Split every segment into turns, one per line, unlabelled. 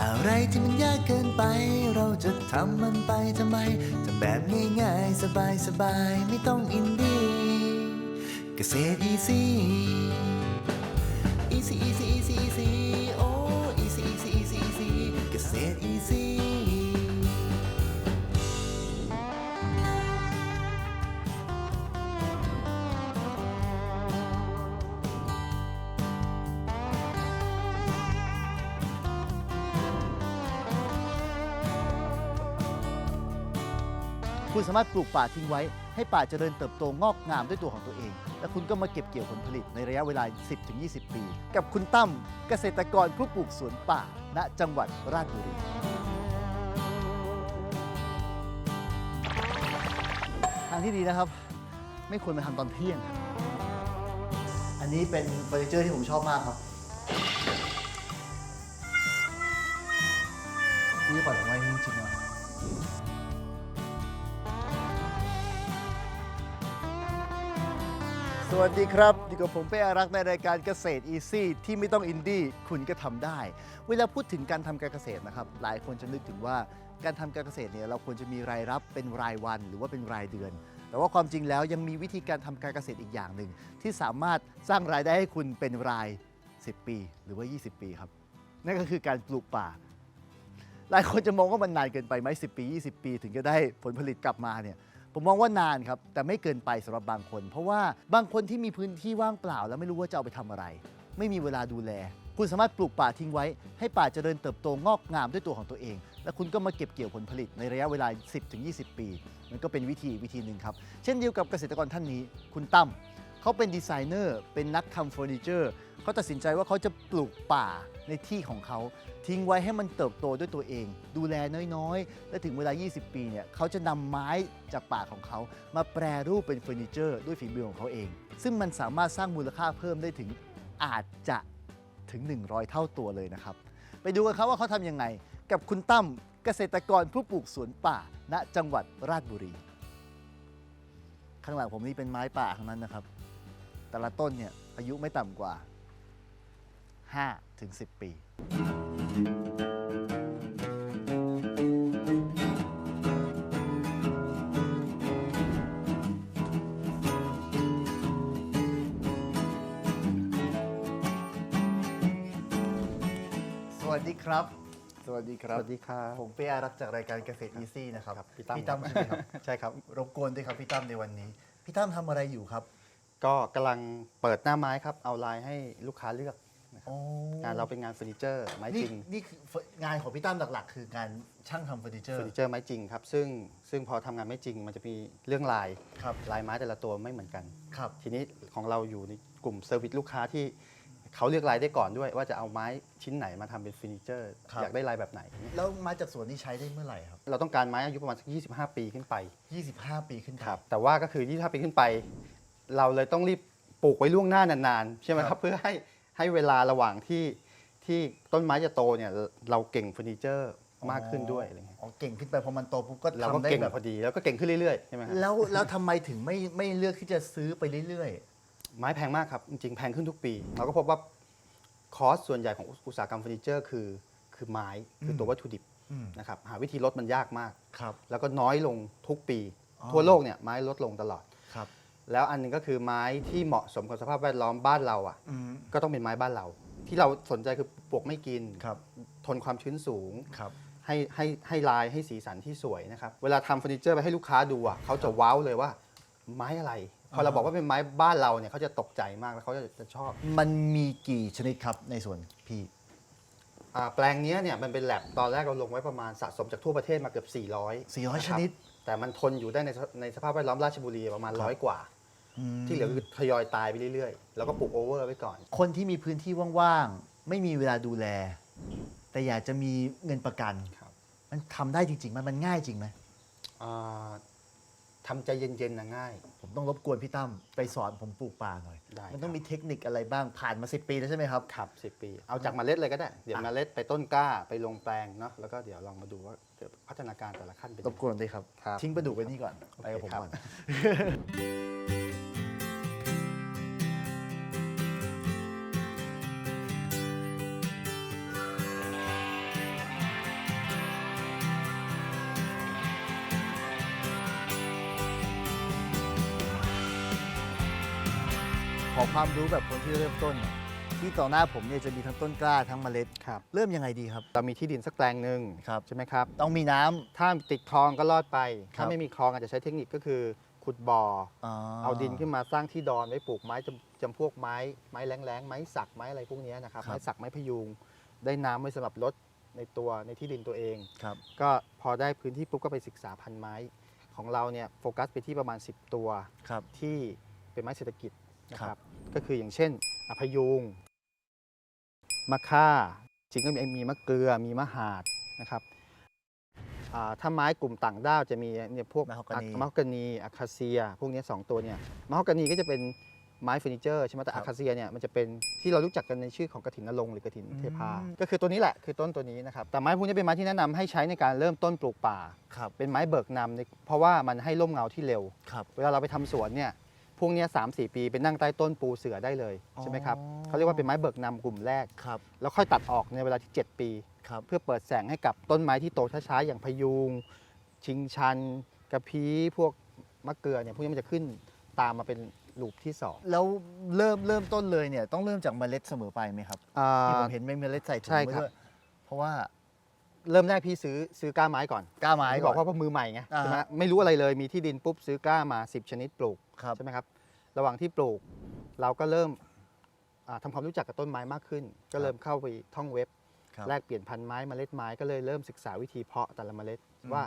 อะไรที่มันยากเกินไป เราจะทำมันไปทำไมทำแบบง่ายๆ สบายๆ ไม่ต้องอินดี้เกษตรอีซี่อีซี่อีซี่อีซี่
คุณสามารถปลูกป่าทิ้งไว้ ให้ป่าเจริญเติบโตงอกงามด้วยตัวของตัวเอง และคุณก็มาเก็บเกี่ยวผลผลิตในระยะเวลา 10-20 ปี กับคุณตั้มเกษตรกรผู้ปลูกสวนป่าณจังหวัดราชบุรีทางที่ดีนะครับ ไม่ควรมาทำตอนเที่ยง อันนี้เป็นเฟอร์นิเจอร์ที่ผมชอบมากครับนี่ปล่อยผมไว้จริงๆนะ วัสดีครับอยู่กับผมเป้อารักษ์ในรายการเกษตรอีซี่ที่ไม่ต้องอินดี้คุณก็ทำได้ เวลาพูดถึงการทำการเกษตรนะครับ หลายคนจะนึกถึงว่าการทำการเกษตรเนี่ยเราควรจะมีรายรับเป็นรายวันหรือว่าเป็นรายเดือน แต่ว่าความจริงแล้วยังมีวิธีการทำการเกษตรอีกอย่างหนึ่ง ที่สามารถสร้างรายได้ให้คุณเป็นราย 10 ปี หรือว่า 20 ปีครับ นั่นก็คือการปลูกป่า หลายคนจะมองว่ามันนานเกินไปไหม10 ปี 20 ปี ถึงจะได้ผลผลิตกลับมาเนี่ย ผมมองว่านานครับ แต่ไม่เกินไปสำหรับบางคน เพราะว่าบางคนที่มีพื้นที่ว่างเปล่า แล้วไม่รู้ว่าจะเอาไปทำอะไร ไม่มีเวลาดูแล คุณสามารถปลูกป่าทิ้งไว้ ให้ป่าเจริญเติบโตงอกงามด้วยตัวของตัวเอง และคุณก็มาเก็บเกี่ยวผลผลิตในระยะเวลา 10-20 ปี มันก็เป็นวิธีวิธีหนึ่งครับ เช่นเดียวกับเกษตรกรท่านนี้ คุณตั้ม เขาเป็นดีไซเนอร์เป็นนักทำเฟอร์นิเจอร์เขาตัดสินใจว่าเขาจะปลูกป่าในที่ของเขา ทิ้งไว้ให้มันเติบโตด้วยตัวเอง ดูแลน้อยๆ และถึงเวลา 20 ปีเนี่ยเขาจะนำไม้จากป่าของเขา มาแปรรูปเป็นเฟอร์นิเจอร์ด้วยฝีมือของเขาเอง ซึ่งมันสามารถสร้างมูลค่าเพิ่มได้ถึงอาจจะถึง 100 เท่าตัวเลยนะครับ ไปดูกันครับว่าเขาทำยังไง กับคุณตั้มเกษตรกรผู้ปลูกสวนป่าณจังหวัดราชบุรี ข้างหลังผมนี่เป็นไม้ป่าทั้งนั้นนะครับ แต่ละต้นเนี่ยอายุไม่ต่ำกว่า 5 ถึง 10 ปี สวัสดีครับ สวัสดีครับ
สวัสดีครับ
ผมเป้อารักษ์จากรายการเกษตรอีซี่นะครับ
ครับพี่ตั้ม
พี่ตั้ม ใช่ไหมครับ
ใช่ครับ
รบกวนด้วยครับพี่ตั้มในวันนี้ พี่ตั้มทำอะไรอยู่ครับ
ก็กำลังเปิดหน้าไม้ครับ เอาลายให้ลูกค้าเลือก
โอ้
งานเราเป็นงานเฟอร์นิเจอร์ไม้
นี่
จริง
นี่คืองานของพี่ตั้มหลัก ๆ คืองานช่างทำเฟอร์นิเจอ
เฟอ
ร์
ร์นิเจอร์ไม้จริงครับซึ่งซึ่งพอทำงานไม่จริง มันจะมีเรื่องลาย
ครับ
ลายไม้แต่ละตัวไม่เหมือนกัน
ครับ
ทีนี้ของเราอยู่ในกลุ่มเซอร์วิสลูกค้าที่เขาเลือกลายได้ก่อนด้วย ว่าจะเอาไม้ชิ้นไหนมาทำเป็นเฟอร์นิเจอร์
ครับ
อยากได้ลายแบบไหน
แล้วไม้จากสวนนี่ใช้ได้เมื่อไหร่ครับ
เราต้องการไม้อายุประมาณสัก25 ปีขึ้นไป
25 ปีขึ้นไป
ครับแต่ว่าก็คือ 25 ปีขึ้นไป เราเลยต้องรีบปลูกไว้ล่วงหน้านานๆใช่ไหม
ค
ค
รั
รับ บเพื่อให้ให้เวลาระหว่างที่ที่ต้นไม้จะโตเนี่ยเราเก่งเฟอร์นิเจอร์มากขึ้นด้วยอะไรเงี้ย
อ๋อเก่งขึ้นไปพอมันโตปุ๊บก็
เราก็
ทำได้
เก่ง
แบบ
พอดีแล้วก็เก่งขึ้นเรื่อยๆใช่ไหมครับ
แล้วแล้วทำไมถึงไม่ไม่เลือกที่จะซื้อไปเรื่อย
ไม้แพงมากครับ จริงๆแพงขึ้นทุกปี เราก็พบว่าคอสส่วนใหญ่ของอุตสาหกรรมเฟอร์นิเจอร์คือคือไม้คือตัววัตถุดิบ
ๆอืม
นะครับหาวิธีลดมันยากมาก
ครับ
แล้วก็น้อยลงทุกปี
อ๋อ
ทั่วโลกเนี่ยไม้ลดลงตลอด
ครับ
แล้วอันหนึงก็คือไม้ที่เหมาะสมกับสภาพแวดล้อมบ้านเราอะ
อืม
ก็ต้องเป็นไม้บ้านเรา ที่เราสนใจคือปลวกไม่กิน
ครับ
ทนความชื้นสูง
ครับ
ให้ให้ให้ลายให้สีสันที่สวยนะครับ เวลาทำเฟอร์นิเจอร์ไปให้ลูกค้าดูอะเขาจะว้าวเลยว่า ไม้อะไร พอเรา
อ่า
บอกว่าเป็นไม้บ้านเราเนี่ยเขาจะตกใจมากแล้วเขาจะจะชอบ
มันมีกี่ชนิดครับในส่วนพี่
อ่าแปลงเนี้ยเนี่ยมันเป็นแลบตอนแรกเราลงไว้ประมาณสะสมจากทั่วประเทศมาเกือบ 400
400ะ
ครับ
ชนิด
แต่มันทนอยู่ได้ในสในสภาพแวดล้อมราชบุรีประมาณ
ครับ
ร้อยกว่า
ม
ที่เหลือคือทยอยตายไปเรื่อยๆ แล้วก็ปลูกโอเวอร์ไว้ก่อน
คนที่มีพื้นที่ว่างๆ ไม่มีเวลาดูแล แต่อยากจะมีเงินประกัน
ครับ
มันทำได้จริงๆไหมมันง่ายจริงไหม
อ่าทำใจเย็นๆนะง่าย
ผมต้องรบกวนพี่ตั้มไปสอนผมปลูกป่าหน่อย
ได้
มันต้อง
ครับ
มีเทคนิคอะไรบ้างผ่านมา 10 ปีแล้วใช่ไหมครับ
ครับสิปี เอาจากเมล็ดเลยก็ได้ เดี๋ยว
อะ
เมล็ดไปต้นกล้าไปลงแปลงเนาะแล้วก็เดี๋ยวลองมาดูว่าเกิดพัฒนาการแต่ละขั้นเป็น
ร
ยัง
บ
ไง
กวนด้วยครับ
ครับ
ทิ้งประดุกไว้นี่ก่อน ไปกับผม
ครับ
ก่อนน ความรู้แบบคนที่เริ่มต้นเนี่ยที่ต่อหน้าผมเนี่ยจะมีทั้งต้นกล้าทั้งเมล็ด
ครับ
เริ่มยังไงดีครับ
เรามีที่ดินสักแปลงหนึ่ง
ครับ
ใช่ไหมครับ
ต้องมีน้ำ
ถ้าติดคลองก็รอดไป
ครั
ถ้า
บ
ไม่มีคลองอาจจะใช้เทคนิคก็คือ ขุดบ่อ
อ๋อ
เอาดินขึ้นมาสร้างที่ดอนไว้ปลูกไม้จำจำพวกไม้ไม้แรงๆไม้สักไม้อะไรพวกเนี้ยนะครับไม้สักไม้พยุง ได้น้ำไว้สำหรับลดในตัวในที่ดินตัวเอง
ครับ
ก็พอได้พื้นที่ปุ๊บก็ไปศึกษาพันธุ์ไม้ ของเราเนี่ยโฟกัสไปที่ประมาณ 10 ตัว
ครับ
ที่เป็นไม้เศรษฐกิจนะค
ครั
รับ บ ก็คืออย่างเช่นอพยุงมะค่า จริงก็มีมีมะเกลือมีมะหาดนะครับอ่าถ้าไม้กลุ่มต่างด้าวจะมีเนี่ยพวก
มะฮอกกานี
มะฮอกกานีอะคาเซีย พวกเนี้ยสองตัวเนี่ยมะฮอกกานีก็จะเป็นไม้เฟอร์นิเจอร์ใช่ไหมแต่
ครั
อะ
บ
คาเซียเนี่ยมันจะเป็นที่เรารู้จักกันในชื่อของกระถินนรงค์หรือกระถินเทพา
อืม
ก็คือตัวนี้แหละคือต้นตัวนี้นะครับแต่ไม้พวกนี้เป็นไม้ที่แนะนำให้ใช้ในการเริ่มต้นปลูกป่า
ครับ
เป็นไม้เบิกนำในเพราะว่ามันให้ร่มเงาที่เร็ว
ครับ
เวลาเราไปทำสวนเนี่ย พวกเนี้สามสี่ปีไปนั่งใต้ต้นปูเสือได้เลยใช่ไหมครับ
อ๋อ
เขาเรียกว่าเป็นไม้เบิกนำกลุ่มแรก
ครับ
แล้วค่อยตัดออกในเวลาที่ 7 ปี
ครับ
เพื่อเปิดแสงให้กับต้นไม้ที่โตช้าๆ อย่างพะยุงชิงชัน กระพี้พวกมะเกลือเนี่ยพวกนี้มันจะขึ้นตามมาเป็นลูปที่สอง
แล้วเริ่มเริ่มต้นเลยเนี่ยต้องเริ่มจากเมล็ดเสมอไปไหมครับ
อ่า
ที่ผมเห็นเมล็ดใส่ถุง
ใช่
ไว้
ครับ
ด้วยเพราะว่า
เริ่มแรกพี่ซื้อซื้อก้าไม้ก่อน
กล้าไม้
ที่
ก่
บ
อ
อนกว่าเพราะมือใหม่ไง
อ่า
ใช่ไหมไม่รู้อะไรเลยมีที่ดินปุ๊บซื้อก้ามา 10 ชนิดปลูก
ครับ
ใช่ไหมครับระหว่างที่ปลูก เราก็เริ่มอ่าทำความรู้จักกับต้นไม้มากขึ้น ก็เริ่มเข้าไปท่องเว็บ
ครับ
แลกเปลี่ยนพันธุ์ไม้เมล็ดไม้ก็เลยเริ่มศึกษาวิธีเพาะแต่ละเมล็ด
อืม
ว่า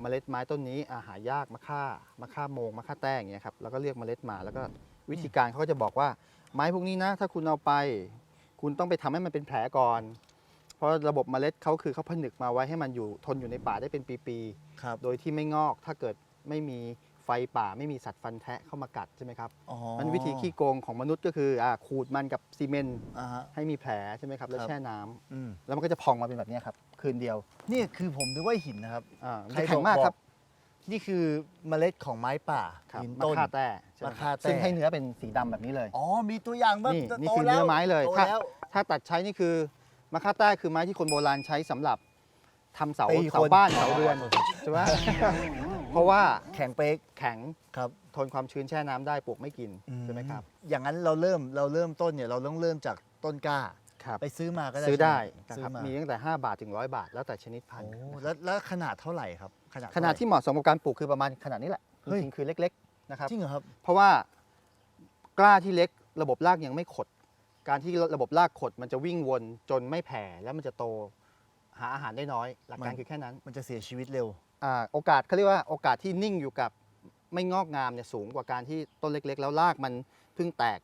เมล็ดไม้ต้นนี้อาหายากมะค่ามะค่าโมงมะค่าแต้อย่างเงี้ยครับแล้วก็เลือกเมล็ดมาแล้วก็วิธีการเขาก็จะบอกว่าไม้พวกนี้นะ ถ้าคุณเอาไป คุณต้องไปทำให้มันเป็นแผลก่อนเพ ราะระบบเมล็ดเขาคือเขาผนึกมาไว้ให้มันอยู่ทนอยู่ในป่าได้เป็นปีๆ
ครับ
โดยที่ไม่งอกถ้าเกิดไม่มีไฟป่าไม่มีสัตว์ฟันแทะเข้ามากัดใช่ไหมครับ
อ๋อ
มันวิธีขี้โกงของมนุษย์ก็คืออ่าขูดมันกับซีเมนต์
อ่าฮะ
ให้มีแผลใช่ไหมครับแล้ว
ครับ
แช่น้ำ
อืม
แล้วมันก็จะพองมาเป็นแบบเนี้ยครับคืนเดียว
นี่คือผมนึกว่าหินนะครับ
อ่ามัน
ใคร
จะแข็งมาก
บอก
ครับ
นี่คือเมล็ดของไม้ป่า
ครับ
หิน
มะ
ต้น
ค่าแต้ใช่ไหม
มะ
ค
ค่า
รับ
แต้
ซึ่งให้เนื้อเป็นสีดำแบบนี้เลย
อ๋อ มีตัวอย่างแบบ
นี่นี่
โต
คือ
แล้ว
เนื้อไม้เลย
โต
ถ้า
แล้ว
ถ้าตัดใช้นี่คือ มะค่าแต้คือไม้ที่คนโบราณใช้สำหรับทำเสา
ตีคน
เสาบ้านเสาเรือนใช่ไหมเพราะว่า
แข็งเป๊ก
แข็ง
ครับ
ทนความชื้นแช่น้ำได้ปลูกไม่กินใช่ไหมครับ
อย่างนั้นเราเริ่มเราเริ่มต้นเนี่ยเราต้องเริ่มจากต้นกล้า
ครับ
ไปซื้อมาก็ได้
ซื้อได้
ใช่หม
นะครับ
ซื้อมา
มีตั้งแต่ 5 บาทถึง 100 บาท แล้วแต่ชนิดพัน
โอ้
ธุ์
แล้วแล้วขนาดเท่าไหร่ครับ ขนาด
ขนาด
เท่
ที่เหมาะสมกับการปลูกคือประมาณขนาดนี้แหละ
เฮ้ย
จริงๆคือเล็ก ๆ นะครับ
ไหร่จริงเหรอครับ
เพราะว่ากล้าที่เล็กระบบรากยังไม่ขด การที่ระบบรากขดมันจะวิ่งวนจนไม่แผ่แล้วมันจะโตหาอาหารได้น้อย หลักการ
มัน
คือแค่นั้น
มันจะเสียชีวิตเร็ว
อาโอกาสเขาเรียกว่าโอกาสที่นิ่งอยู่กับไม่งอกงามเนี่ยสูงกว่าการที่ต้นเล็ก ๆ แล้วรากมันเพิ่งแตก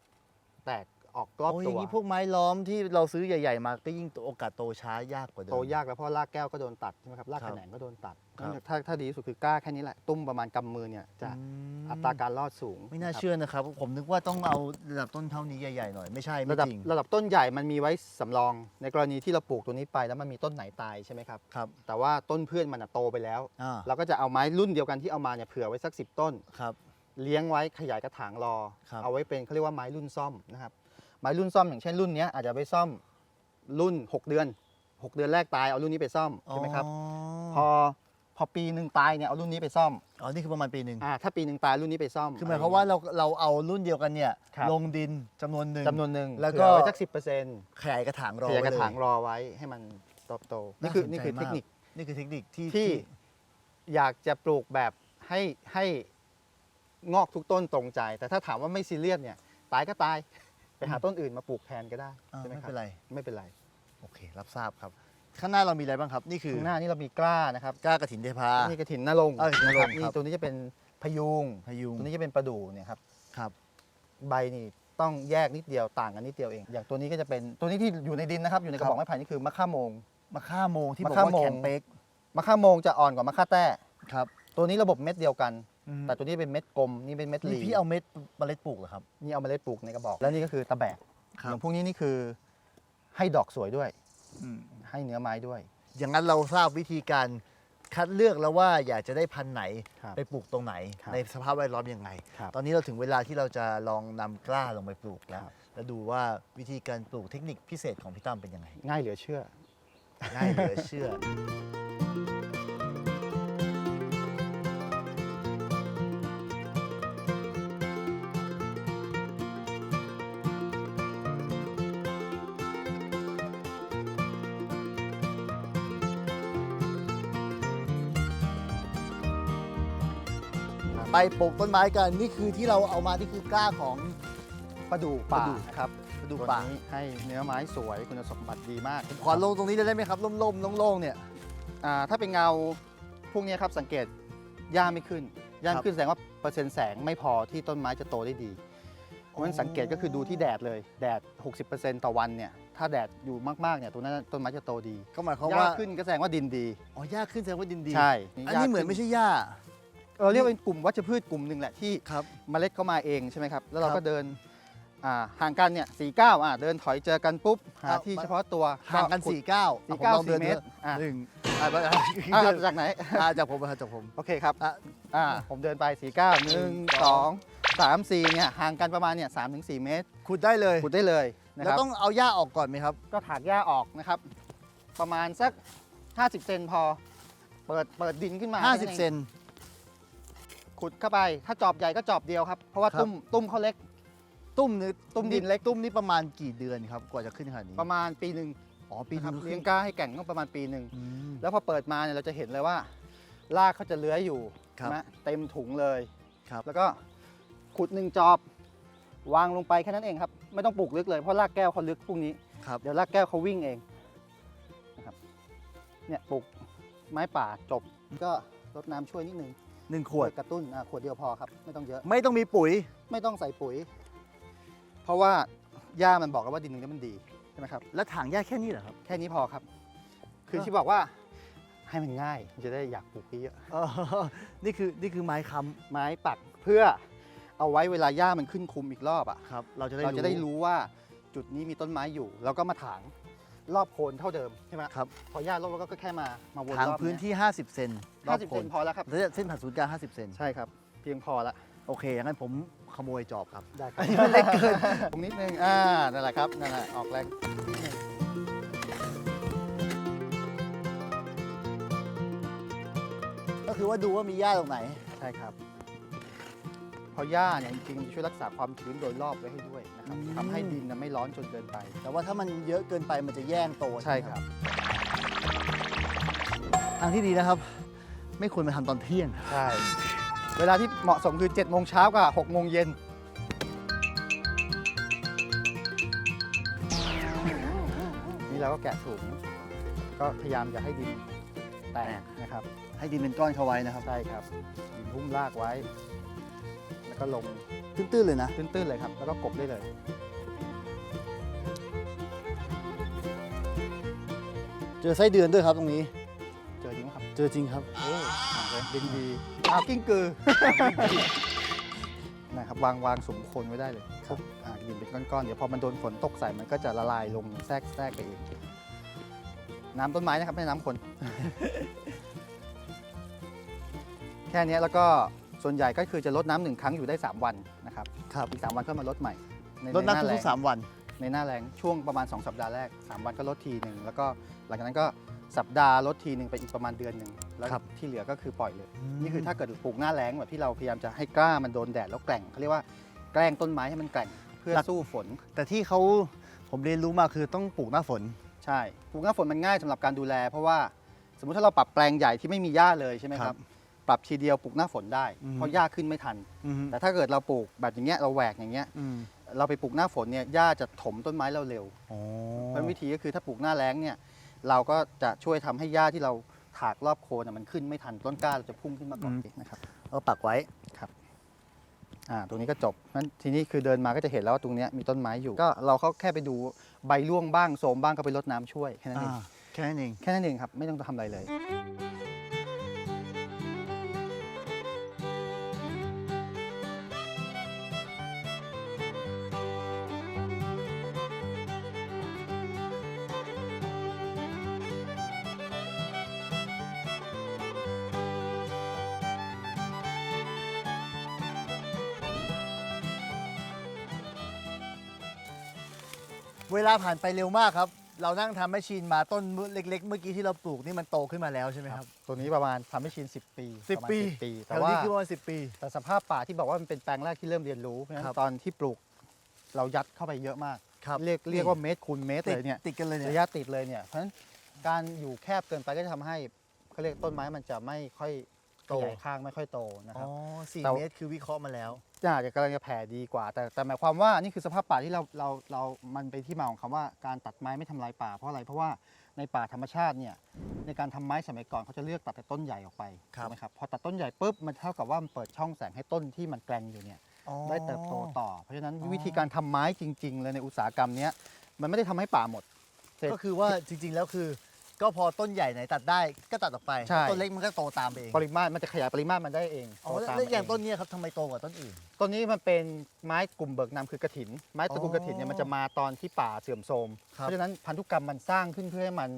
แตก ออกรอบ
โอ้ยอ
ตั
ย่าวงนี้พวกไม้ล้อมที่เราซื้อใหญ่ ๆ มาก็ยิ่งโอกาสโตช้ายากกว่าเดิม
โตยากแล้วเพราะรากแก้วก็โดนตัดใช่ไหมครับราก
ครั
แข
บ
นงก็โดนตัด
ครับ
ถ้าถ้าดีที่สุดคือกล้าแค่นี้แหละตุ้มประมาณกำมือเนี่ยจะ
อืม
อัตราการรอดสูง
ไม่น่า
ครับ
เชื่อนะครับ ผมนึกว่าต้องเอาระดับต้นเท่านี้ใหญ่ๆหน่อยไม่ใช่ไม่
ระดับ
จริง
ระดับต้นใหญ่มันมีไว้สำรอง ในกรณีที่เราปลูกตัวนี้ไปแล้วมันมีต้นไหนตายใช่ไหมครับ
ครับ
แต่ว่าต้นเพื่อนมันอะโตไปแล้ว
อ่า
เราก็จะเอาไม้รุ่นเดียวกันที่เอามาเนี่ยเผื่อไว้สักสิต้น
ครับ
เลี้ยงไว้ขยายกระถางรอ
ครับ
เอาไว้เป็นเขาเรียกว่าไม้รุ่นซ่อมนะครับ ไม้รุ่นซ่อมอย่างเช่นรุ่นเนี้ยอาจจะไปซ่อมรุ่น 6 เดือน 6 เดือนแรกตายเอารุ่นนี้ไปซ่อมใช่ไหมครับพ
อ๋
อ
อ
พอปีหนึ่งตายเนี่ยเอารุ่นนี้ไปซ่อม
อ๋อนี่คือประมาณปีหนึ่ง
อ่าถ้าปีหนึ่งตายรุ่นนี้ไปซ่อม
คือหมายความว่าเราเราเอารุ่นเดียวกันเนี่ย
ครับ
ลงดินจำนวนหนึ่ง
จำนวนหนึ่ง
แล้วก็
เผื่อไว้สักสิบเปอร์เซ็นต์
ขยายกระถางรอ
ขยายกระถาง
ไว้
รอไว้ให้มันโตโตๆนี่
น่า
คือ
สนใจ
นี่คือเทคนิค
มากนี่คือเทคนิคที่
ที่อยากจะปลูกแบบให้ให้งอกทุกต้นตรงใจ แต่ถ้าถามว่าไม่ซีเรียสเนี่ยตายก็ตาย ไปหาต้นอื่นมาปลูกแทนก็ได้
อ่า
ใช่ไหม
ไม่
ครั
เป็
บ
นไร
ไม่เป็นไร
โอเค รับทราบครับ ข้างหน้าเรามีอะไรบ้างครับ นี่คือ
ข้างหน้านี่เรามีกล้านะครับ
กล้ากระถินเทพา
นี่กระถินนรงค์
เออกฐินนรงค์
นี่
ครับ
ตัวนี้จะเป็นพยุง
พยุง
ตัวนี้จะเป็นประดู่เนี่ยครับ
ครับ
ใบนี่ต้องแยกนิดเดียวต่างกันนิดเดียวเอง อย่างตัวนี้ก็จะเป็นตัวนี้ที่อยู่ในดินนะครับอยู่ในกระบอกไม้ไผ่นี่คือมะข่าโมง
มะค่าโมงที่บอก
มะค่า
ว่า
โมง
แข็งเป๊ก
มะข่าโมงจะอ่อนกว่ามะข่าแต้
ครับ
ตัวนี้ระบบเม็ดเดียวกัน
แต่
แต่ตัวนี้เป็นเม็ดกลมนี่เป็นเม็ดหลี
นี่พี่เอาเม็ดเมล็ดปลูกเหรอครับ
นี่เอาเมล็ดปลูกในกระบอก แล้วนี่ก็คือตะแบก
ครับ
อย่างพวกนี้นี่คือให้ดอกสวยด้วยให้เนื้อไม้ด้วย
อย่างนั้นเราทราบวิธีการคัดเลือกแล้วว่าอยากจะได้พันธุ์ไหน
ครับ
ไปปลูกตรงไหน
ครับ
ในสภาพแวดล้อมยังไง
ครับ
ตอนนี้เราถึงเวลาที่เราจะลองนำกล้าลงไปปลูกแล้ว
ครับ
แล้วดูว่าวิธีการปลูกเทคนิคพิเศษของพี่ตั้มเป็นยังไง
ง่ายเหลือเชื่อ
ง่ายเหลือเชื่อ ไปปลูกต้นไม้กันนี่คือที่เราเอามาที่คือกล้าของ
ประดู่ป่า
ประดู่
นะครับ
ประดู
ตัว
ป่า
นี้ให้เนื้อไม้สวยคุณสมบัติดีมาก
ขอลงตรงนี้เลยได้ไหมครับล่มๆโล่งๆเนี่ย
อ่าถ้าเป็นเงาพวกนี้ครับสังเกตหญ้าไม่ขึ้นหญ้า
ครับ
ไม่ขึ้นแสดงว่าเปอร์เซ็นต์แสงไม่พอที่ต้นไม้จะโตได้ดีเพราะฉะนั้นสังเกตก็คือดูที่แดดเลยแดด 60%ต่อวันเนี่ยถ้าแดดอยู่มากๆเนี่ยตัวนั้นต้นไม้จะโตดี
ก็หมายความ
หญ้า
ว่า
ขึ้นก็แสดงว่าดินดี
อ๋อหญ้าขึ้นแสดงว่าดินดี
ใช่
อันนี้เหมือนไม่ใช่หญ้า
เออเรียกว่าเป็นกลุ่มวัชพืชกลุ่มหนึ่งแหละที่
ครับ
เมล็ดเข้ามาเองใช่ไหมครับ แล้วเรา
ครับ
ก็เดินอ่าห่างกันเนี่ยสี่เก้าอ่าเดินถอยเจอกันปุ๊บหา
เอา
ที่
มา
เฉพาะตัว
ห่างกัน
ขุด
สี่เก้า
สี่เก้า
ผมลองเดิน
สี่เมตรอะ
หนึ่งอะไปอะ
อ่า
เดิน
จากไหน
อะจากผมอะจากผม
โอเคครับ
อะ
อ่าผมเดินไปสี่เก้าหนึ่ง
ส
ส
อ
องงสามสี่เนี่ยห่างกันประมาณเนี่ยสามถึงสี่เมตร
ขุดได้เลย
ขุดได้เลยนะ
แล้ว
ครับ
ต้องเอาหญ้าออกก่อนไหมครับ
ก็ถากหญ้าออกนะครับ ประมาณสัก 50 เซนพอ เปิดเปิดดินขึ้นมา
50 เซน
ขุดเข้าไป ถ้าจอบใหญ่ก็จอบเดียวครับ เพราะว่า
ครับ
ตุ้มตุ้มเขาเล็ก
ตุ้มนี่
ตุ้มดินเล็ก
ตุ้มนี่ประมาณกี่เดือนครับ กว่าจะขึ้นขนาดนี้
ประมาณปีหนึ่ง
อ๋อ ปีห
นะค
นึ
รับ
ง
เลี้ยงกล้าให้แก่งก็ประมาณปีหนึ่ง
อืม
แล้วพอเปิดมาเนี่ยเราจะเห็นเลยว่า รากเขาจะเลื้อยอยู่
ครับ
ใช่ไหมเต็มถุงเลย
ครับ
แล้วก็ขุดหนึ่งจอบ วางลงไปแค่นั้นเองครับ ไม่ต้องปลูกลึกเลยเพราะรากแก้วเขาลึกพวกนี้
ครับ
เดี๋ยวรากแก้วเขาวิ่งเองนะครับเนี่ยปลูกไม้ป่าจบก็รดน้ำช่วยนิดนึง
หนึ่งขวด
ช่ยกระตุ้นอะขวดเดียวพอครับ ไม่ต้องเยอะ
ไม่ต้องมีปุ๋ย
ไม่ต้องใส่ปุ๋ย เพราะว่าหญ้ามันบอกแล้วว่าดินตรงนี้มันดีใช่ไหมครับ
แล้วถังหญ้าแค่นี้เหรอครับ
แค่นี้พอครับ คือ
ก็
ที่บอกว่าให้มันง่ายมันจะได้อยากปลูกเยอะ
เออนี่คือนี่คือไม้ค้
ไม้ปักเพื่อเอาไว้เวลาหญ้ามันขึ้นคุมอีกรอบอะำ
ครับ เราจะได้
เราจะได้รู้ว่าจุดนี้มีต้นไม้อยู่ แล้วก็มาถาง รอบโคนเท่าเดิมใช่ไหม
ครับ
พอหญ้ารอบแล้วก็แค่มามาวน
ถัง
รอบ
พื้น
เย
ที่ 50 เซนรอ
ห้า
บ
สิบ
ค
เซ
น
นพอแล้วครับ
แล้วเส้นผ่านศูนย์กลาง50 เซน
ใช่ครับ เพียงพอละ
โอเคงั้นผมขโมยจอบครับ
ได้ครับ มันเล็กเกิน ตรงนิดนึง อ่า นั่นแหละครับ นั่นแหละ ออกแรงนิดนึง
ก็คือว่าดูว่ามีหญ้าตรงไหน
ใช่ครับเพ ราะหญ้าเนี่ยจริงๆมันจะช่วยรักษาความชื้นโดยรอบไว้ให้ด้วยนะครับ
อืม
ทำให้ดินน่ะไม่ร้อนจนเกินไป
แต่ว่าถ้ามันเยอะเกินไปมันจะแย่งโต
ใช่
ไหม
ครับ
ทางที่ดีนะครับ ไม่ควรมาทำตอนเที่ยง
ใช่ เวลาที่เหมาะสมคือ7โมงเช้ากับ6โมงเย็นนี่เราก็แกะถุงก็พยายามจะให้ดินแตกนะครับ
ให้ดินเป็นก้อนเข้าไว้นะครับ
ใช่ครับดินหุ้มรากไว้แล้ว ก็ลง
ตื้นๆเลยนะ
ตื้นๆเลยครับ แล้วก็กบได้เลย
เจอไส้เดือนด้วยครับตรงนี้
เจอจริงไหมครับ
เจอจริงครับ
โอ้อ่าเลยดินดีอ้าวกิ้งกือนะครับวางวางสมคนไว้ได้เลยครับอ่าดินเป็นก้อนๆ เดี๋ยวพอมันโดนฝนตกใส่มันก็จะละลายลงแทรกแทรกไปเองน้ำต้นไม้นะครับไม่ใช่น้ำคน แค่เนี้ยแล้วก็ ส่วนใหญ่ก็คือจะลดน้ำหนึ่งครั้งอยู่ได้ 3 วันนะครับ
ครับ
อีก 3 วันก็มาลดใหม่ใน
รด
ในห
น้ำ
แล้
ทุ
ง
กๆสามวัน
ในหน้าแรงช่วงประมาณ 2 สัปดาห์แรก 3 วันก็ลดทีหนึ่งแล้วก็หลังจากนั้นก็สัปดาห์ลดทีหนึ่งไปอีกประมาณเดือนหนึ่งแล้ว
ครับ
ที่เหลือก็คือปล่อยเลย
อืม
นี่คือถ้าเกิดปลูกหน้าแรงแบบที่เราพยายามจะให้กล้ามันโดนแดดแล้วแกร่งเขาเรียกว่าแกล้งต้นไม้ให้มันแกร่งเพื่อสู้ฝน
แต่ที่เขาผมเรียนรู้มาคือต้องปลูกหน้าฝน
ใช่ปลูกหน้าฝนมันง่ายสำหรับการดูแล เพราะว่าสมมุติถ้าเราปรับแปลงใหญ่ที่ไม่มีหญ้าเลยใช่ไหมค
ครั
รับ
บ
ปรับทีเดียวปลูกหน้าฝนได้
อืม
เพราะหญ้าขึ้นไม่ทัน
อืม
แต่ถ้าเกิดเราปลูกแบบอย่างเงี้ยเราแหวกอย่างเงี้ย
อืม
เราไปปลูกหน้าฝนเนี่ยหญ้าจะถมต้นไม้เราเร็ว
อ๋อ
เพราะฉะนั้นวิธีก็คือถ้าปลูกหน้าแล้งเนี่ยเราก็จะช่วยทำให้หญ้าที่เราถากรอบโคนน่ะมันขึ้นไม่ทันต้นกล้าเราจะพุ่งขึ้นมาก่อนนะครับ
เอาปักไว้
อ่าตรงนี้ก็จบนั้นทีนี้คือเดินมาก็จะเห็นแล้วว่าตรงเนี้ยมีต้นไม้อยู่ ก็เราเขาแค่ไปดูใบร่วงบ้างโสมบ้างก็ไปรดน้ำช่วยแค่นั้นเอง
อ่าแค่นั้นเอง
แค่นั้นเองครับ ไม่ต้องทำอะไรเลย
เวลาผ่านไปเร็วมากครับ เรานั่งทำแมชชีนมาต้นเล็ก ๆ เมื่อกี้ที่เราปลูกนี่มันโตขึ้นมาแล้วใช่ไหมครับ
ตัวนี้ประมาณทำให้ชิน 10 ปี
สิบ
ประมาณ
ปี
10ปี
แถ
แต่
ว
ว่า
นี้คือประมาณสิบปี
แต่สภาพป่าที่บอกว่ามันเป็นแปลงแรกที่เริ่มเรียนรู้เพราะฉะนั้
ครับ
นตอนที่ปลูก เรายัดเข้าไปเยอะมาก
ครับ
เรียกเรียกว่าเมตรคูณเมตร
ติด
เลยเนี่ย
ติดกันเลยเนี่ย
ระยะติดเลยเนี่ยเพราะฉะนั้นการอยู่แคบเกินไปก็จะทำให้เขาเรียกต้นไม้มันจะไม่ค่อย
โต
ขยายข้างไม่ค่อยโตนะค
อ๋
รั
อบสี่
แต่
เมตรคือวิเคราะห์มาแล้ว
น่าจะกำลังจะแผ่ดีกว่า แต่แต่หมายความว่านี่คือสภาพป่าที่เราเราเรามันเป็นที่มาของคำว่าการตัดไม้ไม่ทำลายป่าเพราะอะไรเพราะว่าในป่าธรรมชาติเนี่ยในการทำไม้สมัยก่อนเขาจะเลือกตัดแต่ต้นใหญ่ออกไป
ครับ
ถูกไหมครับพอตัดต้นใหญ่ปุ๊บมันเท่ากับว่ามันเปิดช่องแสงให้ต้นที่มันแกร่งอยู่เนี่ย
อ๋อ
ได้เติบโตต่อ เพราะฉะนั้น
อ๋อ
วิธีการทำไม้จริง ๆ เลยในอุตสาหกรรมเนี้ยมันไม่ได้ทำให้ป่าหมดเสร็จ
ก็คือว่าจริงๆแล้วคือ ก็พอต้นใหญ่ไหนตัดได้ก็ตัดออกไป
ใช่
ต้นเล็กมันก็โตตามไปเอง
ปริมาตรมันจะขยายปริมาตรมันได้เอง
อ๋อ
โต
แล้ว
ตาม
แล้วอย่าง
เต้
นเนี้ครับทำไมโตกว่าต้นอื่น
ต้นนี้มันเป็นไม้กลุ่มเบิกนำคือกระถิน ไม้ตระกูล
อ๋อ
กระถินเนี่ยมันจะมาตอนที่ป่าเสื่อมโทรม
ครับ
เพราะฉะนั้นพันธุกรรมมันสร้างขึ้นเพื่อให้มัน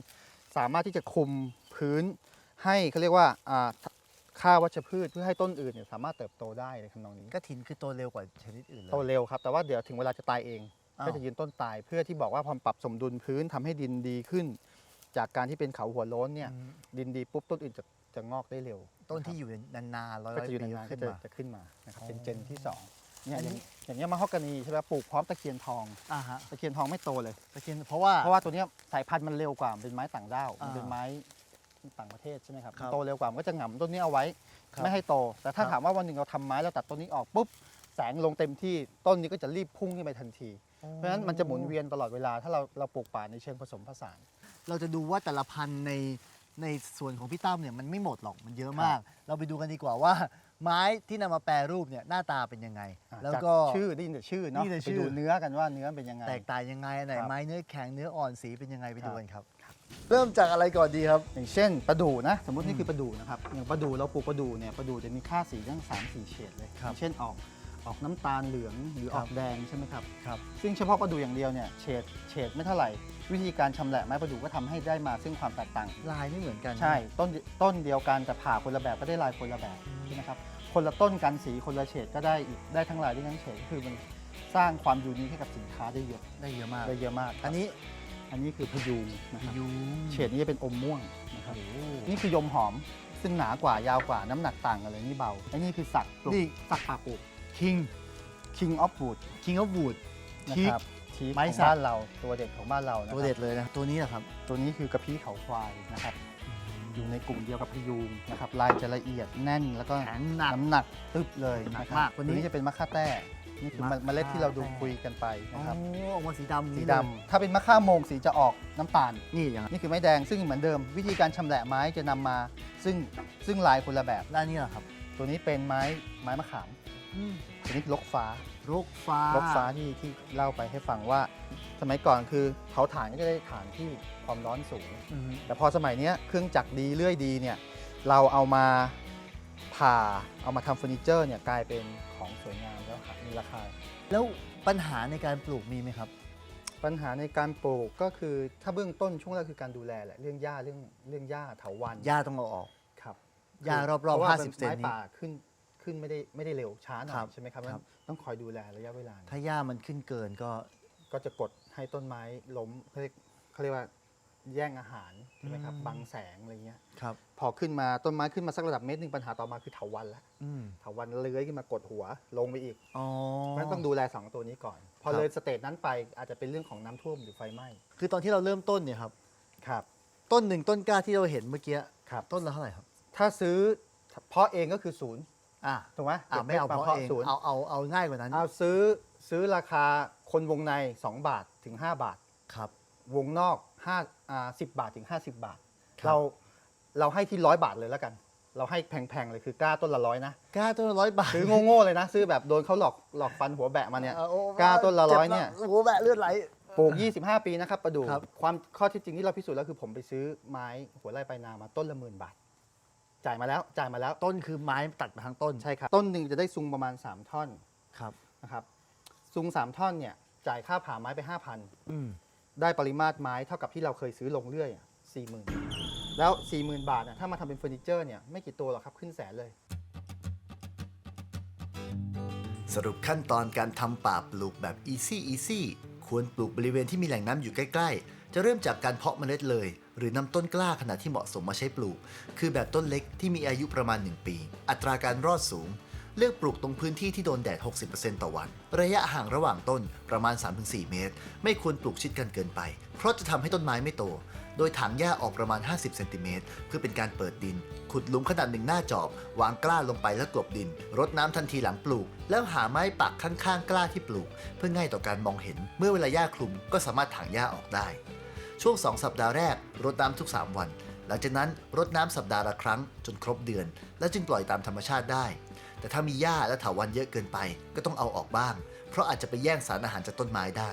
สามารถที่จะคุมพื้น ให้เขาเรียกว่าอ่าค่าวัชพืชเพื่อให้ต้นอื่นเนี่ยสามารถเติบโตได้ในคำนองนี้
กระถินคือโตเร็วกว่าชนิดอื่นเลย
โตเร็วครับแต่ว่าเดี๋ยวถึงเวลาจะตายเอง
อ้าว
ก็จะยืนต้นตายเพื่อที่บอกว่าพอปรับสมดุลพื้นทำให้ดินดีขึ้น จากการที่เป็นเขาหัวโล้นเนี่ย
อืม
ดินดีปุ๊บต้นอื่นจะจะงอกได้เร็ว
ต้นที่ะอยู่นานๆร้อย
ครับก็จะอยู่
ปี
นานๆ
ขึ้
ก็
น
จะ
มา
จะขึ้นมานะครับเป็น
อ๋อ
เจนที่สองเนี่ย
อัน
อย่าง
นี้
อย่างเงี้ยมะฮอกกานีใช่ไหมปลูกพร้อมตะเคียนทอง
อ่าฮะ
ตะเคียนทองไม่โตเลย
ตะเคียนเพราะว่า
เพราะว่าตัวเนี้ยสายพันธุ์มันเร็วกว่ามันเป็นไม้ต่างด้าวมัน
อ่า
เป็นไม้ต่างประเทศใช่ไหมครับ
ครับ
มันโตเร็วกว่ามันก็จะหงำต้นนี้เอาไว้
ครับ
ไม่ให้โต แต่ถ้า
ครับ
ถามว่าวันหนึ่งเราทำไม้แล้วตัดต้นนี้ออกปุ๊บแสงลงเต็มที่ต้นนี้ก็จะรีบพุ่งขึ้นไปทันที เพราะฉะนั้นมันจะหมุนเวียนตลอดเวลาถ้าเราเราปลูกป่าในเชิงผสมผสาน
เราจะดูว่าแต่ละพันธุ์ในในส่วนของพี่ตั้มเนี่ยมันไม่หมดหรอกมันเยอะมาก เราไปดูกันดีกว่าว่า ไม้ที่นำมาแปรรูปเนี่ยหน้าตาเป็นยังไง
อะ
แล้ว
จาก
ก็
ชื่อได้ยินแต่ชื่อเนาะ
นี่แต่
ไป
ชื่อ
ดูเนื้อกันว่าเนื้อเป็นยังไง
แตกต่างยังไงอันไหน
ครับ
ไม้เนื้อแข็งเนื้ออ่อนสีเป็นยังไงไปดู
ครับ
กันครับ เริ่มจากอะไรก่อนดีครับ
อย่างเช่นประดู่นะสมมตินี่คือประดู่นะครับอย่างประดู่เราปลูกประดู่เนี่ยประดู่จะมีค่าสีทั้งสามสี่เฉดเลย
ครับ
อย่างเช่นออกออกน้ำตาลเหลืองหรือ
ครั
อบอกแดงใช่ไหมครับ
ครับ
ซึ่งเฉพาะประดู่อย่างเดียวเนี่ยเฉดเฉดไม่เท่าไหร่ วิธีการชำแหละไม้ประดู่ก็ทำให้ได้มาซึ่งความแตกต่าง
ลายไม่เหมือนกัน
ใช่ต้นต้นเดียวกันแต่ผ่าคนละแบบก็ได้ลายคนละแบบใช่ไหมครับคนละต้นกันสีคนละเฉดก็ได้อีกได้ทั้งลายได้ทั้งเฉดก็คือมันสร้างความยูนิคให้กับสินค้าได้เยอะ
ได้เยอะมาก
ได้เยอะมาก
อันนี้
อันนี้คือพยุงนะครับ
ยู
เฉดนี้จะเป็นอมม่วงนะครับ
โอ้โห
นี่คือยมหอมซึ่งหนากว่ายาวกว่าน้ำหนักต่างกันเลยนี่เบาอันนี้คือสักปลูก
นี่
สักป่าปลูก
คิง
King of Wood
คิงออฟวูด
นะ
ที
ครับ ที
ไม้
ของ
สัก
บ้านเราตัวเด็ดของบ้านเรานะค
ตั
รับ
วเด็ดเลยนะตัวนี้แหละครับ
ตัวนี้คือกระพี้เขาควายนะครับอยู่ในกลุ่มเดียวกับพยูงนะครับลายจะละเอียดแน่นแล้วก็
แข็งหนัก
น้ำหนักตึบเลย
หนัก
นะครับ
มาก
ตัวนี้จะเป็นมะค่าแต้นี่คือ
มะ
เมล็ดที่เราดู
ค่าแต้
คุยกันไป
อ๋อ
นะครับ
ออกมาสีดำ
สี
นี่
ดำถ้าเป็นมะค่าโมงสีจะออกน้ำตาล
นี่อย่างนั้น
นี่คือไม้แดงซึ่งเหมือนเดิม วิธีการชำแหละไม้จะนำมาซึ่งซึ่งลายคนละแบบ
ด้านนี้แหละครับ
ตัวนี้เป็นไม้ไม้มะขาม ตัวนี้คือลกฟ้า
รกฟ้า
ลกฟ้าที่ที่เล่าไปให้ฟังว่า สมัยก่อนคือเผาถ่านก็จะได้ถ่านที่ความร้อนสูง
อืม
แต่พอสมัยเนี้ยเครื่องจักรดีเลื่อยดีเนี่ยเราเอามาผ่าเอามาทำเฟอร์นิเจอร์เนี่ยกลายเป็นของสวยงามแล้วครับมีราคา
แล้วปัญหาในการปลูกมีไหมครับ
ปัญหาในการปลูกก็คือถ้าเบื้องต้นช่วงแรกคือการดูแลแหละเรื่องหญ้าเรื่องเรื่องหญ้าเถาวัลย์
หญ้าต้องเอาออก
ครับ
หญ้ารอบๆ
พะว่
50เซนนี้
ไม้ป่าขึ้น ขึ้นไม่ได้ไม่ได้เร็วช้าหน่อ
ครั
ย
บ
ใช่ไหมครับ
ครับ
ต้องคอยดูแลระยะเวลา
ถ้าหญ้ามันขึ้นเกินก็
ก็จะกดให้ต้นไม้ล้มเขาเรียกเขาเรียกว่าแย่งอาหารใช่ไหมครับ
อืม
บังแสงอะไรเงี้ย
ครับ
พอขึ้นมาต้นไม้ขึ้นมาสักระดับเมตรหนึ่งปัญหาต่อมาคือเถาวัลย์ละ
อืม
เถาวัลย์เลื้อยขึ้นมากดหัวลงไปอีก
อ๋อ
เพราะฉะนั้นต้องดูแลสองตัวนี้ก่อน พอ
ครับ
เลยสเตจนั้นไปอาจจะเป็นเรื่องของน้ำท่วมหรือไฟไหม้
คือตอนที่เราเริ่มต้นเนี่ยครับ
ครับ
ต้นหนึ่งต้นกล้าที่เราเห็นเมื่อกี้
ครับ
ต้นละเท่าไหร่ครับ
ถ้าซื้อเพาะเองก็คือศูนย์
อะ
ถูกไหม
อะไม่เอา
ก็บ
เพราะ
ม็ด
เอง
ศูนย์
เอาเอาเอาง่ายกว่านั้น
เอาซื้อซื้อราคาคนวงใน 2 บาทถึง 5 บาท
ครับ
วงนอก5อ่า10บาทถึง 50 บาท
ครับ
เราเราให้ที่ร้อยบาทเลยแล้วกัน เราให้แพงๆเลยคือกล้าต้นละร้อยนะ
กล้าต้นละร้อยบาท
ซื้อโง่ๆเลยนะ ซื้อแบบโดนเขาหลอกหลอกฟันหัวแบะมาเนี่ย
ออโอ้
กล้าต้นละร้อยเนี่ย
จ็บโอ้โหแบะเลือดไหล
ปลูก 25 ปีนะครับประดู
ครับ
ความข้อเที่จริงที่เราพิสูจน์แล้วคือผมไปซื้อไม้หัวไร่ปลายนามาต้นละหมื่นบาท จ่ายมาแล้วจ่ายมาแล้ว
ต้นคือไม้ตัดมาทั้งต้น
ใช่ครับ ต้นหนึ่งจะได้ซุงประมาณ 3 ท่อน
ครับ
นะครับซุง 3 ท่อนเนี่ยจ่ายค่าผ่าไม้ไป5,000
อืม
ได้ปริมาตรไม้เท่ากับที่เราเคยซื้อลงเรื่อยสี่หมื่นแล้ว 40,000 บาทน่ะถ้ามาทำเป็นเฟอร์นิเจอร์เนี่ยไม่กี่ตัวหรอกครับขึ้นแสนเลย
สรุปขั้นตอนการทำป่าปลูกแบบ easy easy ควรปลูกบริเวณที่มีแหล่งน้ำอยู่ใกล้ ๆ จะเริ่มจากการเพาะเมล็ดเลย หรือนำต้นกล้าขนาดที่เหมาะสมมาใช้ปลูก คือแบบต้นเล็กที่มีอายุประมาณ 1 ปี อัตราการรอดสูง เลือกปลูกตรงพื้นที่ที่โดนแดด 60%ต่อวัน ระยะห่างระหว่างต้นประมาณ 3-4 เมตร ไม่ควรปลูกชิดกันเกินไป เพราะจะทำให้ต้นไม้ไม่โต โดยถางหญ้าออกประมาณ 50เซนติเมตรเพื่อเป็นการเปิดดิน ขุดหลุมขนาดหนึ่งหน้าจอบ วางกล้าลงไปแล้วกลบดิน รดน้ำทันทีหลังปลูก แล้วหาไม้ปักข้างๆกล้าที่ปลูก เพื่อง่ายต่อการมองเห็น เมื่อเวลาหญ้าคลุมก็สามารถถางหญ้าออกได้ ช่วง 2 สัปดาห์แรกรดน้ำทุก 3 วัน หลังจากนั้นรดน้ำสัปดาห์ละครั้งจนครบเดือน แล้วจึงปล่อยตามธรรมชาติได้ แต่ถ้ามีหญ้าและเถาวัลย์เยอะเกินไป ก็ต้องเอาออกบ้าง เพราะอาจจะไปแย่งสารอาหารจากต้นไม้ได้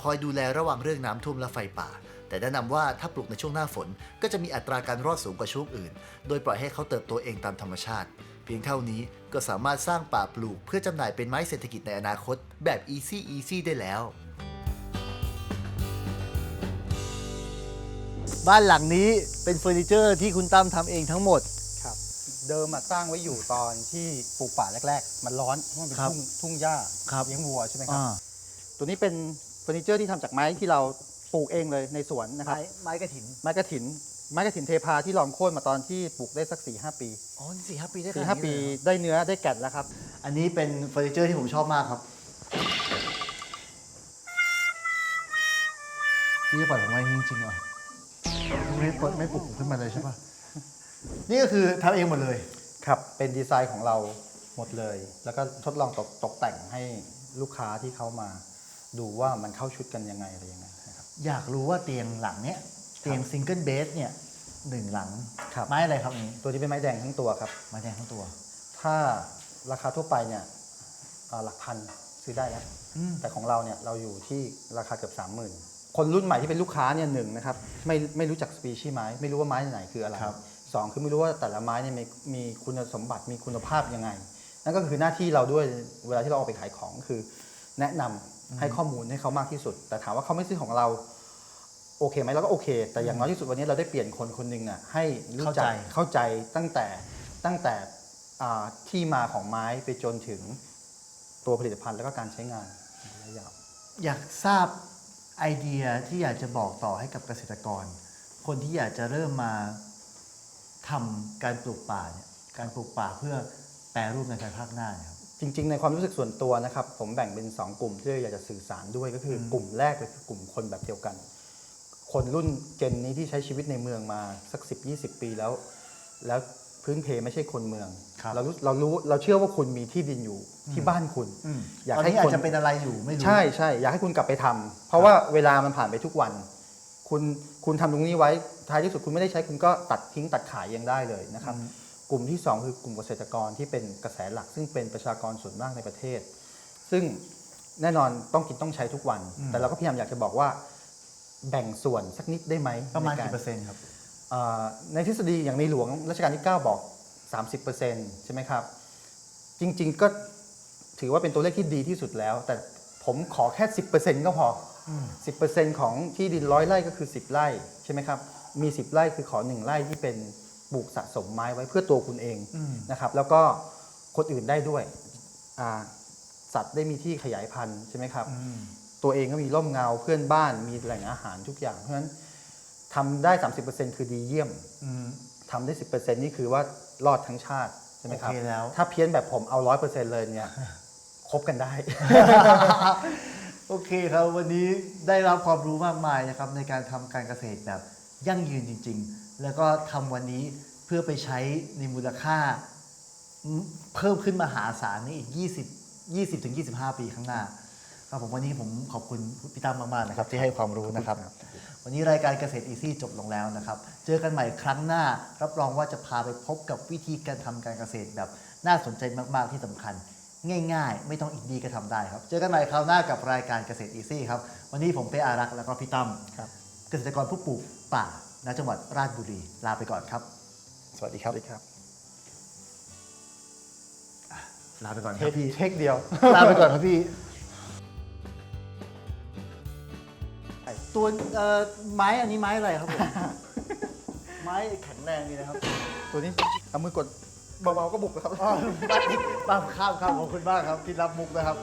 คอยดูแลระวังเรื่องน้ำท่วมและไฟป่า แต่แนะนำว่าถ้าปลูกในช่วงหน้าฝนก็จะมีอัตราการรอดสูงกว่าช่วงอื่น โดยปล่อยให้เขาเติบโตเองตามธรรมชาติ เพียงเท่านี้ก็สามารถสร้างป่าปลูก เพื่อจำหน่ายเป็นไม้เศรษฐกิจในอนาคต แบบ easy easy ได้แล้ว
บ้านหลังนี้เป็นเฟอร์นิเจอร์ที่คุณตั้มทำเองทั้งหมด
ครับ เดิมอะสร้างไว้อยู่ตอนที่ปลูกป่าแรก ๆ มันร้อนเพราะมันเป็น
ครับ
ทุ่งทุ่งหญ้า
ครับ
เลี้ยงวัวใช่ไหมครับ
อ่า
ตัวนี้เป็นเฟอร์นิเจอร์ที่ทำจากไม้ที่เราปลูกเองเลยในสวนนะครับ
ไม้ไม้กระถิน
ไม้กระถิน ไม้กระถินเทพาที่ลองโค่นมาตอนที่ปลูกได้สัก4ี่หปี
อ๋อนี่สี่ห้าปีได้ข
สี่
นาด
ห้า
นี้
ปี
เลยเหรอ
ได้เนื้อได้แก่นแล้วครับ
อันนี้เป็นเฟอร์นิเจอร์ที่ผมชอบมากครับพี่จะปล่อยผมไว้จริงๆเหรอ ไม่ปลดไม่ปลุกผมขึ้นมาเลยใช่ปะนี่ก็คือทำเองหมดเลย
ครับ เป็นดีไซน์ของเราหมดเลย แล้วก็ทดลองตกตกแต่งให้ลูกค้าที่เขามา ดูว่ามันเข้าชุดกันยังไงอะไรยังไงนะครับ
อยากรู้ว่าเตียงหลังเนี้ยเตียงซิงเกิลเบสเนี่ยหนึ่งหลัง
ครับ
ไม้อะไรครับอันนี้
ตัวนี้เป็นไม้แดงทั้งตัวครับ
ไม้แดงทั้งตัว
ถ้าราคาทั่วไปเนี่ยเอ่อหลักพันซื้อได้แล้ว
อืม
แต่ของเราเนี่ยเราอยู่ที่ราคาเกือบ 30,000 คนรุ่นใหม่ที่เป็นลูกค้าเนี่ยหนึ่งนะครับไม่ไม่รู้จักสปีชีส์ไม้ ไม่รู้ว่าไม้ไหนคืออะไร
ครับ
สองคือไม่รู้ว่าแต่ละไม้เนี่ยมีมีคุณสมบัติมีคุณภาพยังไง นั่นก็คือหน้าที่เราด้วยเวลาที่เราออกไปขายของคือแนะนำให้ข้อมูลให้เขามากที่สุด แต่ถามว่าเขาไม่ซื้อของเราโอเคไหมเราก็โอเค แต่อย่างน้อยที่สุดวันนี้เราได้เปลี่ยนคนคนหนึ่งอะให้รู้จัก
เข้าใจ
เข้าใจตั้งแต่ตั้งแต่อ่าที่มาของไม้ไปจนถึงตัวผลิตภัณฑ์แล้วก็การใช้งานระยะยาว
อยากทราบ ไอเดียที่อยากจะบอกต่อให้กับเกษตรกร คนที่อยากจะเริ่มมาทำการปลูกป่าเนี่ยการปลูกป่าเพื่อแปรรูปในภายภาคหน้าเนี่ยครับ
จริง ๆ ในความรู้สึกส่วนตัวนะครับ ผมแบ่งเป็น 2 กลุ่มที่อยากจะสื่อสารด้วยก็คืออ
ม
กลุ่มแรกเลยคือกลุ่มคนแบบเดียวกัน คนรุ่นเจนนี้ที่ใช้ชีวิตในเมืองมาสัก 10 20 ปีแล้ว แล้ว พื้นเพไม่ใช่คนเมือง
ครับ
เรารู้เรารู้เราเชื่อว่าคุณมีที่ดินอยู่ที่บ้านคุณอยาก
ตอน
ให้
นี้อา
ค
จ
น
จะเป็นอะไรอยู่ไม่รู้
ใช่ใช่อยากให้คุณกลับไปทำเพราะว่าเวลามันผ่านไปทุกวัน คุณคุณทำตรงนี้ไว้ท้ายที่สุดคุณไม่ได้ใช้คุณก็ตัดทิ้งตัดขายยังได้เลยนะครับ
อืม
กลุ่มที่ 2 คือกลุ่มเกษตรกรที่เป็นกระแสหลัก ซึ่งเป็นประชากรส่วนมากในประเทศ ซึ่งแน่นอนต้องกินต้องใช้ทุกวัน แต่เราก็พยายามอยากจะบอกว่า แบ่งส่วนสักนิดได้ไหม
ประมาณ
ใน
กี่เปอร์เซ็นต์ครับ
อ่า ในทฤษฎีอย่างในหลวงรัชกาลที่ 9 บอก 30%ใช่ไหมครับ จริง ๆ ก็ถือว่าเป็นตัวเลขที่ดีที่สุดแล้ว แต่ผมขอแค่ 10%ก็พออ10%ของที่ดินร้อยไร่ก็คือ 10 ไร่ใช่ไหมครับ มี 10 ไร่คือขอ 1 ไร่ที่เป็นปลูกสะสมไม้ไว้เพื่อตัวคุณเอง
อืม
นะครับ แล้วก็คนอื่นได้ด้วยอ่าสัตว์ได้มีที่ขยายพันธุ์ใช่ไหมครับ ตัวเองก็มีร่มเงาเพื่อนบ้านมีแหล่งอาหารทุกอย่างเพราะฉะนั้น ทำได้ 30%คือดีเยี่ยมทำได้ 10%นี่คือว่ารอดทั้งชาติใช่ไหมครับ
โอเคแล้ว
ถ้าเพี้ยนแบบผมเอา 100%เลยเนี่ย คบกันได้
โอเคครับวันนี้ได้รับความรู้มากมายนะครับในการทำการเกษตรแบบยั่งยืนจริง ๆ แล้วก็ทำวันนี้เพื่อไปใช้ในมูลค่าอืมเพิ่มขึ้นมหาศาลในอีก 20 20ถึง25 ปีข้างหน้า ครับผมวันนี้ผมขอบคุณพี่ตั้มมากๆนะครับที่ให้ความรู้นะครับ
ขอบคุณครับ
วันนี้รายการเกษตรอีซี่จบลงแล้วนะครับ เจอกันใหม่ครั้งหน้า รับรองว่าจะพาไปพบกับวิธีการทำการเกษตรแบบน่าสนใจมาก ๆ ที่สำคัญ ง่าย ๆ ไม่ต้องอีกดีก็ทำได้ครับ เจอกันใหม่คราวหน้ากับรายการเกษตรอีซี่ครับ วันนี้ผมเป้อารักษ์แล้วก็พี่ตั้ม
ครับ
เกษตรกรผู้ปลูกป่าณจังหวัดราชบุรีลาไปก่อนครับ สวัสดีครับ
สวัสดีครับ
ลาไปก่อน
เท
ครั
ค
บพี่
เทคเดียว
ลาไปก่อนครับพี่ ตัวเอ่อไม้อันนี้ไม้อะไรครับผม ไม้แข็งแรงดีนะครับ
ตัวนี้เอามือกดเบาๆก็บุกแล้วครับ
อ๋อบ้านข้ามครับขอบคุณมากครับที่รับมุกนะครับ